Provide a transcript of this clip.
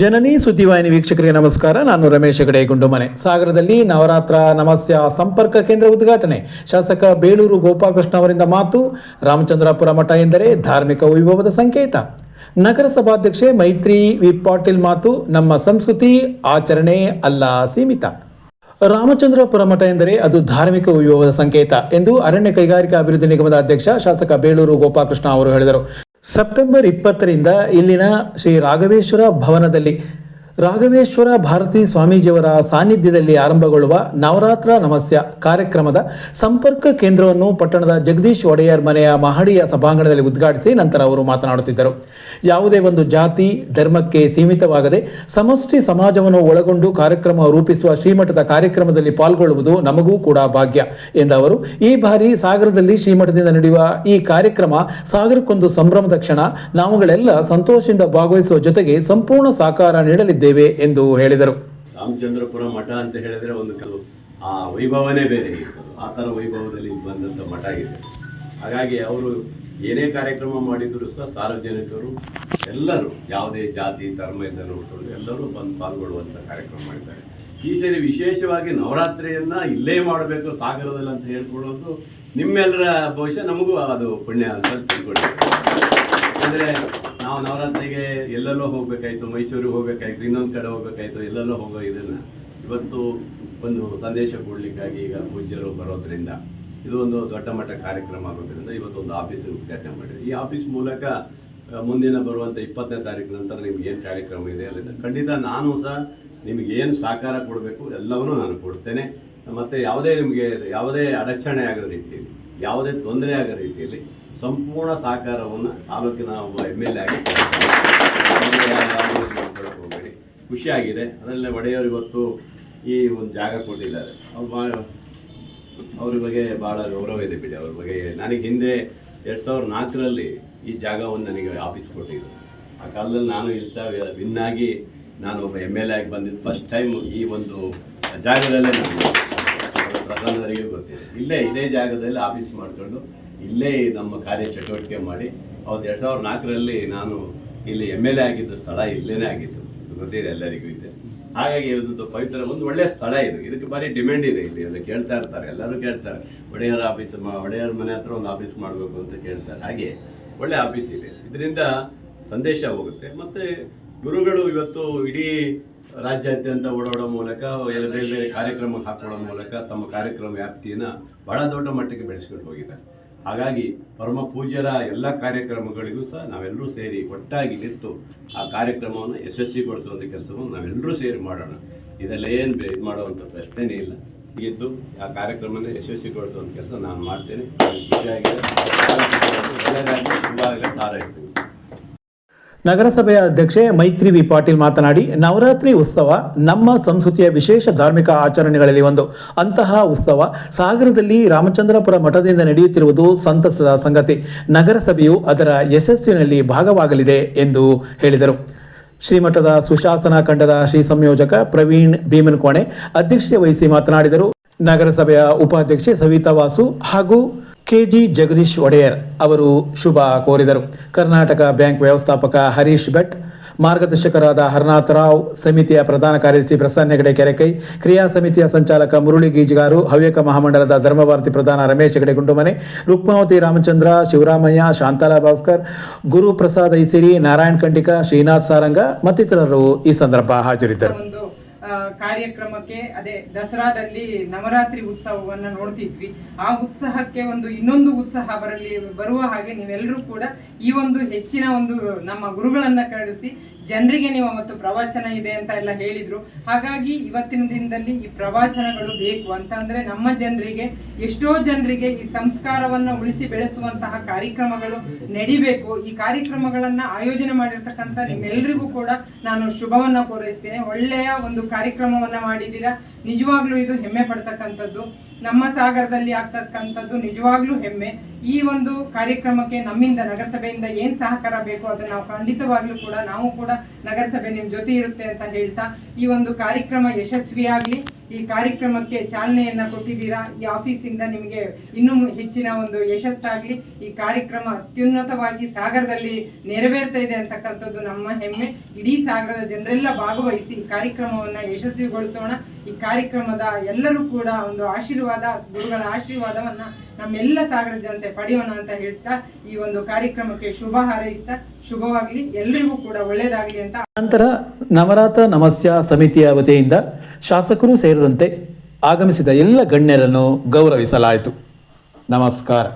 ಜನನಿ ಸುದ್ದಿವಾಹಿನಿ ವೀಕ್ಷಕರಿಗೆ ನಮಸ್ಕಾರ. ನಾನು ರಮೇಶ್ ಹೆಗಡೆ, ಗುಂಡುಮನೆ. ಸಾಗರದಲ್ಲಿ ನವರಾತ್ರ ನಮಸ್ಯ ಸಂಪರ್ಕ ಕೇಂದ್ರ ಉದ್ಘಾಟನೆ. ಶಾಸಕ ಬೇಲೂರು ಗೋಪಾಲಕೃಷ್ಣ ಅವರಿಂದ ಮಾತು. ರಾಮಚಂದ್ರಾಪುರ ಮಠ ಎಂದರೆ ಧಾರ್ಮಿಕ ವೈಭವದ ಸಂಕೇತ. ನಗರಸಭಾಧ್ಯಕ್ಷೆ ಮೈತ್ರಿ ವಿ ಪಾಟೀಲ್ ಮಾತು. ನಮ್ಮ ಸಂಸ್ಕೃತಿ ಆಚರಣೆ ಅಲ್ಲ ಸೀಮಿತ. ರಾಮಚಂದ್ರಪುರ ಮಠ ಎಂದರೆ ಅದು ಧಾರ್ಮಿಕ ವೈಭವದ ಸಂಕೇತ ಎಂದು ಅರಣ್ಯ ಕೈಗಾರಿಕಾ ಅಭಿವೃದ್ಧಿ ನಿಗಮದ ಅಧ್ಯಕ್ಷ ಶಾಸಕ ಬೇಲೂರು ಗೋಪಾಲಕೃಷ್ಣ ಅವರು ಹೇಳಿದರು. ಸೆಪ್ಟೆಂಬರ್ ಇಪ್ಪತ್ತರಿಂದ ಇಲ್ಲಿನ ಶ್ರೀ ರಾಘವೇಶ್ವರ ಭವನದಲ್ಲಿ ರಾಘವೇಶ್ವರ ಭಾರತಿ ಸ್ವಾಮೀಜಿಯವರ ಸಾನ್ನಿಧ್ಯದಲ್ಲಿ ಆರಂಭಗೊಳ್ಳುವ ನವರಾತ್ರ ನಮಸ್ಯ ಕಾರ್ಯಕ್ರಮದ ಸಂಪರ್ಕ ಕೇಂದ್ರವನ್ನು ಪಟ್ಟಣದ ಜಗದೀಶ್ ಒಡೆಯರ್ ಮನೆಯ ಮಹಡಿಯ ಸಭಾಂಗಣದಲ್ಲಿ ಉದ್ಘಾಟಿಸಿ ನಂತರ ಅವರು ಮಾತನಾಡುತ್ತಿದ್ದರು. ಯಾವುದೇ ಒಂದು ಜಾತಿ, ಧರ್ಮಕ್ಕೆ ಸೀಮಿತವಾಗದೆ ಸಮಷ್ಟಿ ಸಮಾಜವನ್ನು ಒಳಗೊಂಡು ಕಾರ್ಯಕ್ರಮ ರೂಪಿಸುವ ಶ್ರೀಮಠದ ಕಾರ್ಯಕ್ರಮದಲ್ಲಿ ಪಾಲ್ಗೊಳ್ಳುವುದು ನಮಗೂ ಕೂಡ ಭಾಗ್ಯ ಎಂದ ಅವರು. ಈ ಬಾರಿ ಸಾಗರದಲ್ಲಿ ಶ್ರೀಮಠದಿಂದ ನಡೆಯುವ ಈ ಕಾರ್ಯಕ್ರಮ ಸಾಗರಕ್ಕೊಂದು ಸಂಭ್ರಮದ ಕ್ಷಣ. ನಾವುಗಳೆಲ್ಲ ಸಂತೋಷದಿಂದ ಭಾಗವಹಿಸುವ ಜೊತೆಗೆ ಸಂಪೂರ್ಣ ಸಹಕಾರ ನೀಡಲಿದ್ದೇವೆ ಎಂದು ಹೇಳಿದರು. ರಾಮಚಂದ್ರಪುರ ಮಠ ಅಂತ ಹೇಳಿದ್ರೆ ಒಂದು ಆ ವೈಭವನೇ ಬೇರೆ ಆ ಥರ ವೈಭವದಲ್ಲಿ ಬಂದಂಥ ಮಠ ಇದೆ. ಹಾಗಾಗಿ ಅವರು ಏನೇ ಕಾರ್ಯಕ್ರಮ ಮಾಡಿದ್ರು ಸಹ ಸಾರ್ವಜನಿಕರು, ಎಲ್ಲರೂ ಯಾವುದೇ ಜಾತಿ ಧರ್ಮದಿಂದ ನೋಡಿಕೊಂಡು ಎಲ್ಲರೂ ಬಂದು ಪಾಲ್ಗೊಳ್ಳುವಂಥ ಕಾರ್ಯಕ್ರಮ ಮಾಡಿದ್ದಾರೆ. ಈ ಸರಿ ವಿಶೇಷವಾಗಿ ನವರಾತ್ರಿಯನ್ನ ಇಲ್ಲೇ ಮಾಡಬೇಕು, ಸಾಗರದಲ್ಲಿ ಅಂತ ಹೇಳ್ಕೊಳ್ಳೋದು ನಿಮ್ಮೆಲ್ಲರ ಭವಿಷ್ಯ, ನಮಗೂ ಅದು ಪುಣ್ಯ ಅಂತ ತಿಳ್ಕೊಳ್ಳಿ ಅಂದರೆ ನಾವು ನವರಾತ್ರಿಗೆ ಎಲ್ಲೆಲ್ಲೋ ಹೋಗ್ಬೇಕಾಯ್ತು, ಮೈಸೂರಿಗೆ ಹೋಗ್ಬೇಕಾಯ್ತು, ಇನ್ನೊಂದು ಕಡೆ ಹೋಗ್ಬೇಕಾಯ್ತು, ಎಲ್ಲೆಲ್ಲೋ ಹೋಗೋ ಇದನ್ನ. ಇವತ್ತು ಒಂದು ಸಂದೇಶ ಕೊಡ್ಲಿಕ್ಕಾಗಿ ಈಗ ಪೂಜ್ಯರು ಬರೋದ್ರಿಂದ, ಇದು ಒಂದು ದೊಡ್ಡ ಮಟ್ಟ ಕಾರ್ಯಕ್ರಮ ಆಗೋದ್ರಿಂದ ಇವತ್ತು ಒಂದು ಆಫೀಸ್ ಉದ್ಘಾಟನೆ ಮಾಡಿದೆ ಈ ಆಫೀಸ್ ಮೂಲಕ ಮುಂದಿನ ಬರುವಂಥ ಇಪ್ಪತ್ತನೇ ತಾರೀಕು ನಂತರ ನಿಮ್ಗೆ ಏನು ಕಾರ್ಯಕ್ರಮ ಇದೆ ಅಲ್ಲಿಂದ. ಖಂಡಿತ ನಾನು ಸಹ ನಿಮಗೆ ಏನು ಸಹಕಾರ ಕೊಡಬೇಕು ಎಲ್ಲವನ್ನೂ ನಾನು ಕೊಡ್ತೇನೆ. ಮತ್ತು ಯಾವುದೇ ನಿಮಗೆ ಯಾವುದೇ ಅಡಚಣೆ ಆಗದ ರೀತಿಯಲ್ಲಿ, ಯಾವುದೇ ತೊಂದರೆ ಆಗದ ರೀತಿಯಲ್ಲಿ ಸಂಪೂರ್ಣ ಸಹಕಾರವನ್ನು ತಾಲೂಕಿನ ಒಬ್ಬ ಎಂ ಎಲ್ ಎ ಆಗಿ. ಹೋಗ್ಬೇಡಿ. ಖುಷಿಯಾಗಿದೆ. ಅದರಲ್ಲೇ ಒಡೆಯವರು ಇವತ್ತು ಈ ಒಂದು ಜಾಗ ಕೊಟ್ಟಿದ್ದಾರೆ. ಅವ್ರು ಭಾಳ ಅವ್ರ ಬಗ್ಗೆ ಭಾಳ ಗೌರವ ಇದೆ ಬಿಡಿ. ಅವ್ರ ಬಗ್ಗೆ ನನಗೆ ಹಿಂದೆ ಎರಡು ಸಾವಿರದ ನಾಲ್ಕರಲ್ಲಿ ಈ ಜಾಗವನ್ನು ನನಗೆ ಆಫೀಸ್ ಕೊಟ್ಟಿದ್ರು. ಆ ಕಾಲದಲ್ಲಿ ನಾನು ಇಲ್ಲಿ ವಿನ್ನಾಗಿ ನಾನು ಒಬ್ಬ ಎಂ ಎಲ್ ಎ ಆಗಿ ಬಂದಿದ್ದು. ಫಸ್ಟ್ ಟೈಮ್ ಈ ಒಂದು ಜಾಗದಲ್ಲೇ ನಾನು ಪ್ರಧಾನರಿಗೆ ಗೊತ್ತಿದೆ. ಇಲ್ಲೇ ಇದೇ ಜಾಗದಲ್ಲಿ ಆಫೀಸ್ ಮಾಡ್ಕೊಂಡು ಇಲ್ಲೇ ನಮ್ಮ ಕಾರ್ಯ ಚಟುವಟಿಕೆ ಮಾಡಿ, ಅವತ್ತು ಎರಡು ಸಾವಿರದ ನಾಲ್ಕರಲ್ಲಿ ನಾನು ಇಲ್ಲಿ ಎಂ ಎಲ್ ಎ ಆಗಿದ್ದ ಸ್ಥಳ ಇಲ್ಲೇ ಆಗಿತ್ತು. ಗೊತ್ತಿದೆ ಎಲ್ಲರಿಗೂ ಇದೆ. ಹಾಗಾಗಿ ಇದೊಂದು ಪವಿತ್ರ, ಒಂದು ಒಳ್ಳೆಯ ಸ್ಥಳ ಇದು. ಇದಕ್ಕೆ ಭಾರಿ ಡಿಮ್ಯಾಂಡ್ ಇದೆ ಇಲ್ಲಿ. ಅದು ಕೇಳ್ತಾ ಇರ್ತಾರೆ. ಎಲ್ಲರೂ ಕೇಳ್ತಾರೆ. ಒಡೆಯರ ಆಫೀಸ್ ಒಡೆಯರ ಮನೆ ಹತ್ರ ಒಂದು ಆಫೀಸ್ ಮಾಡಬೇಕು ಅಂತ ಕೇಳ್ತಾರೆ. ಹಾಗೆ ಒಳ್ಳೆ ಆಫೀಸ್ ಇದೆ. ಇದರಿಂದ ಸಂದೇಶ ಹೋಗುತ್ತೆ. ಮತ್ತು ಗುರುಗಳು ಇವತ್ತು ಇಡೀ ರಾಜ್ಯಾದ್ಯಂತ ಓಡಾಡೋ ಮೂಲಕ ಬೇರೆ ಬೇರೆ ಕಾರ್ಯಕ್ರಮ ಹಾಕೊಳ್ಳೋ ಮೂಲಕ ತಮ್ಮ ಕಾರ್ಯಕ್ರಮ ವ್ಯಾಪ್ತಿಯನ್ನು ಬಹಳ ದೊಡ್ಡ ಮಟ್ಟಕ್ಕೆ ಬೆಳೆಸ್ಕೊಂಡು ಹೋಗಿದ್ದಾರೆ. ಹಾಗಾಗಿ ಪರಮ ಪೂಜ್ಯರ ಎಲ್ಲ ಕಾರ್ಯಕ್ರಮಗಳಿಗೂ ಸಹ ನಾವೆಲ್ಲರೂ ಸೇರಿ ಒಟ್ಟಾಗಿ ನಿಂತು ಆ ಕಾರ್ಯಕ್ರಮವನ್ನು ಯಶಸ್ವಿಗೊಳಿಸುವಂಥ ಕೆಲಸವನ್ನು ನಾವೆಲ್ಲರೂ ಸೇರಿ ಮಾಡೋಣ. ಇದೆಲ್ಲ ಏನು ಇದು ಮಾಡುವಂಥ ಪ್ರಶ್ನೆನೇ ಇಲ್ಲ. ಇದ್ದು ಆ ಕಾರ್ಯಕ್ರಮನ ಯಶಸ್ವಿಗೊಳಿಸುವಂಥ ಕೆಲಸ ನಾನು ಮಾಡ್ತೇನೆ. ಖುಷಿಯಾಗಿದೆ ನಗರಸಭೆಯ ಅಧ್ಯಕ್ಷೆ ಮೈತ್ರಿ ವಿ ಪಾಟೀಲ್ ಮಾತನಾಡಿ, ನವರಾತ್ರಿ ಉತ್ಸವ ನಮ್ಮ ಸಂಸ್ಕೃತಿಯ ವಿಶೇಷ ಧಾರ್ಮಿಕ ಆಚರಣೆಗಳಲ್ಲಿ ಒಂದು. ಅಂತಹ ಉತ್ಸವ ಸಾಗರದಲ್ಲಿ ರಾಮಚಂದ್ರಪುರ ಮಠದಿಂದ ನಡೆಯುತ್ತಿರುವುದು ಸಂತಸದ ಸಂಗತಿ. ನಗರಸಭೆಯು ಅದರ ಯಶಸ್ಸಿನಲ್ಲಿ ಭಾಗವಾಗಲಿದೆ ಎಂದು ಹೇಳಿದರು. ಶ್ರೀಮಠದ ಸುಶಾಸನ ಖಂಡದ ಶ್ರೀ ಸಂಯೋಜಕ ಪ್ರವೀಣ್ ಭೀಮನಕೋಣೆ ಅಧ್ಯಕ್ಷತೆ ವಹಿಸಿ ಮಾತನಾಡಿದರು. ನಗರಸಭೆಯ ಉಪಾಧ್ಯಕ್ಷೆ ಸವಿತಾ ವಾಸು ಹಾಗೂ ಕೆಜಿ ಜಗದೀಶ್ ಒಡೆಯರ್ ಅವರು ಶುಭ ಕೋರಿದರು. ಕರ್ನಾಟಕ ಬ್ಯಾಂಕ್ ವ್ಯವಸ್ಥಾಪಕ ಹರೀಶ್ ಭಟ್, ಮಾರ್ಗದರ್ಶಕರಾದ ಹರನಾಥ್ ರಾವ್, ಸಮಿತಿಯ ಪ್ರಧಾನ ಕಾರ್ಯದರ್ಶಿ ಪ್ರಸನ್ನ ಹೆಗಡೆ ಕೆರೆಕೈ, ಕ್ರಿಯಾ ಸಮಿತಿಯ ಸಂಚಾಲಕ ಮುರುಳಿ ಗೀಜ್ಗಾರು, ಹವ್ಯಕ ಮಹಾಮಂಡಲದ ಧರ್ಮಭಾರತಿ ಪ್ರಧಾನ ರಮೇಶ್ ಹೆಗಡೆ ಗುಂಡುಮನೆ, ರುಕ್ಮಾವತಿ ರಾಮಚಂದ್ರ, ಶಿವರಾಮಯ್ಯ, ಶಾಂತಲಾ ಭಾಸ್ಕರ್, ಗುರುಪ್ರಸಾದ್ ಐಸಿರಿ, ನಾರಾಯಣ್ ಖಂಡಿಕ, ಶ್ರೀನಾಥ್ ಸಾರಂಗ ಮತ್ತಿತರರು ಈ ಸಂದರ್ಭ ಹಾಜರಿದ್ದರು. ಕಾರ್ಯಕ್ರಮಕ್ಕೆ, ಅದೇ ದಸರಾದಲ್ಲಿ ನವರಾತ್ರಿ ಉತ್ಸವವನ್ನ ನೋಡ್ತಿದ್ವಿ. ಆ ಉತ್ಸಾಹಕ್ಕೆ ಒಂದು ಇನ್ನೊಂದು ಉತ್ಸಾಹ ಬರಲಿ, ಬರುವ ಹಾಗೆ ನೀವೆಲ್ಲರೂ ಕೂಡ ಈ ಒಂದು ಹೆಚ್ಚಿನ ಒಂದು ನಮ್ಮ ಗುರುಗಳನ್ನ ಕರೆಸಿ ಜನರಿಗೆ ನೀವು ಅವತ್ತು ಪ್ರವಚನ ಇದೆ ಅಂತ ಎಲ್ಲ ಹೇಳಿದ್ರು. ಹಾಗಾಗಿ ಇವತ್ತಿನ ದಿನದಲ್ಲಿ ಈ ಪ್ರವಚನಗಳು ಬೇಕು ಅಂತಂದ್ರೆ ನಮ್ಮ ಜನರಿಗೆ, ಎಷ್ಟೋ ಜನರಿಗೆ ಈ ಸಂಸ್ಕಾರವನ್ನ ಉಳಿಸಿ ಬೆಳೆಸುವಂತಹ ಕಾರ್ಯಕ್ರಮಗಳು ನಡಿಬೇಕು. ಈ ಕಾರ್ಯಕ್ರಮಗಳನ್ನ ಆಯೋಜನೆ ಮಾಡಿರ್ತಕ್ಕಂಥ ನಿಮ್ಮೆಲ್ಲರಿಗೂ ಕೂಡ ನಾನು ಶುಭವನ್ನ ಪೂರೈಸ್ತೇನೆ ಒಳ್ಳೆಯ ಒಂದು ಕಾರ್ಯಕ್ರಮವನ್ನ ಮಾಡಿದ್ದೀರಾ? ನಿಜವಾಗ್ಲೂ ಇದು ಹೆಮ್ಮೆ ಪಡ್ತಕ್ಕಂಥದ್ದು. ನಮ್ಮ ಸಾಗರದಲ್ಲಿ ಆಗ್ತಕ್ಕಂಥದ್ದು ನಿಜವಾಗ್ಲೂ ಹೆಮ್ಮೆ. ಈ ಒಂದು ಕಾರ್ಯಕ್ರಮಕ್ಕೆ ನಮ್ಮಿಂದ ನಗರಸಭೆಯಿಂದ ಏನ್ ಸಹಕಾರ ಬೇಕು ಅದನ್ನ ನಾವು ಖಂಡಿತವಾಗ್ಲೂ ಕೂಡ ನಾವು ಕೂಡ ನಗರಸಭೆ ನಿಮ್ ಜೊತೆ ಇರುತ್ತೆ ಅಂತ ಹೇಳ್ತಾ ಈ ಒಂದು ಕಾರ್ಯಕ್ರಮ ಯಶಸ್ವಿಯಾಗ್ಲಿ. ಈ ಕಾರ್ಯಕ್ರಮಕ್ಕೆ ಚಾಲನೆಯನ್ನ ಕೊಟ್ಟಿದ್ದೀರಾ. ಈ ಆಫೀಸಿಂದ ನಿಮಗೆ ಇನ್ನೂ ಹೆಚ್ಚಿನ ಒಂದು ಯಶಸ್ಸಾಗಲಿ. ಈ ಕಾರ್ಯಕ್ರಮ ಅತ್ಯುನ್ನತವಾಗಿ ಸಾಗರದಲ್ಲಿ ನೆರವೇರ್ತಾ ಇದೆ ಅಂತಕ್ಕಂಥದ್ದು ನಮ್ಮ ಹೆಮ್ಮೆ. ಇಡೀ ಸಾಗರದ ಜನರೆಲ್ಲ ಭಾಗವಹಿಸಿ ಈ ಕಾರ್ಯಕ್ರಮವನ್ನ ಯಶಸ್ವಿಗೊಳಿಸೋಣ. ಈ ಕಾರ್ಯಕ್ರಮದ ಎಲ್ಲರೂ ಕೂಡ ಒಂದು ಆಶೀರ್ವಾದ, ಗುರುಗಳ ಆಶೀರ್ವಾದವನ್ನ ನಮ್ಮೆಲ್ಲ ಸಾಗರ ಜನತೆ ಪಡೆಯೋಣ ಅಂತ ಹೇಳ್ತಾ ಈ ಒಂದು ಕಾರ್ಯಕ್ರಮಕ್ಕೆ ಶುಭ ಹಾರೈಸ್ತಾ ಶುಭವಾಗಲಿ. ಎಲ್ರಿಗೂ ಕೂಡ ಒಳ್ಳೇದಾಗಲಿ ಅಂತ ನಂತರ ನವರಾತ್ರ ನಮಸ್ಯ ಸಮಿತಿಯ ವತಿಯಿಂದ ಶಾಸಕರು ಸೇರಿದಂತೆ ಆಗಮಿಸಿದ ಎಲ್ಲ ಗಣ್ಯರನ್ನು ಗೌರವಿಸಲಾಯಿತು. ನಮಸ್ಕಾರ.